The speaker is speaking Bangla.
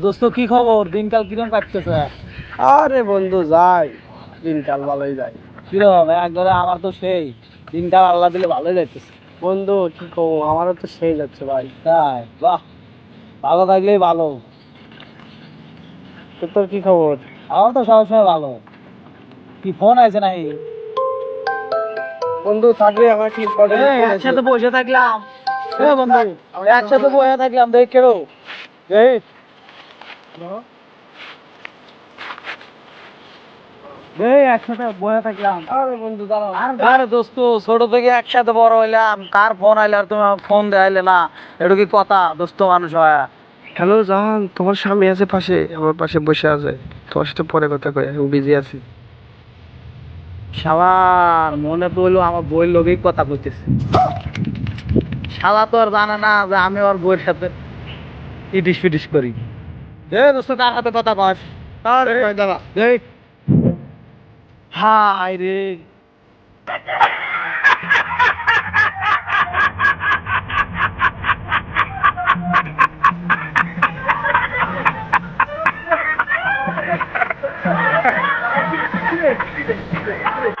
দোস্ত কি খবর? দিনকাল কিরম কাটতেছে? আরে বন্ধু যাই। দিনকাল ভালোই যায়। কিরম? একবারে আমার তো সেই। দিনকাল আল্লাহ দিলে ভালোই যাইতেছে। বন্ধু কি আমারও তো সেই যাচ্ছে ভাই। তাই? বাহ! ভালো থাকলেই ভালো। তো তোর কি খবর? আমার তো সবসময় ভালো। কি ফোন আছে নাকি? বন্ধু থাকলে আমার কি একসাথে বসে থাকলাম। এ বন্ধু আমরা একসাথে বসে থাকলাম দেখ কেরো ছোট থেকে একসাথে বড় হইলাম। কার ফোন আইলে আর তুমি ফোন দেখাইলে না? এটা কি কথা দোস্ত মানুষ হয়? হ্যালো জাহান তোমার স্বামী আছে পাশে আমার পাশে বসে আছে। তোমার সাথে পরে কথা কই আমি বিজি আছি। শালার মনে তো হইল আমার বইয়ের লোকেই কথা কইতেছে। শালা তো আর জানে না যে আমি ওর বইয়ের সাথে ইটিস ফিটিস করি। Eu não sou da botar mais, tabaco. Parei, ainda lá. Vem. Haire. Né.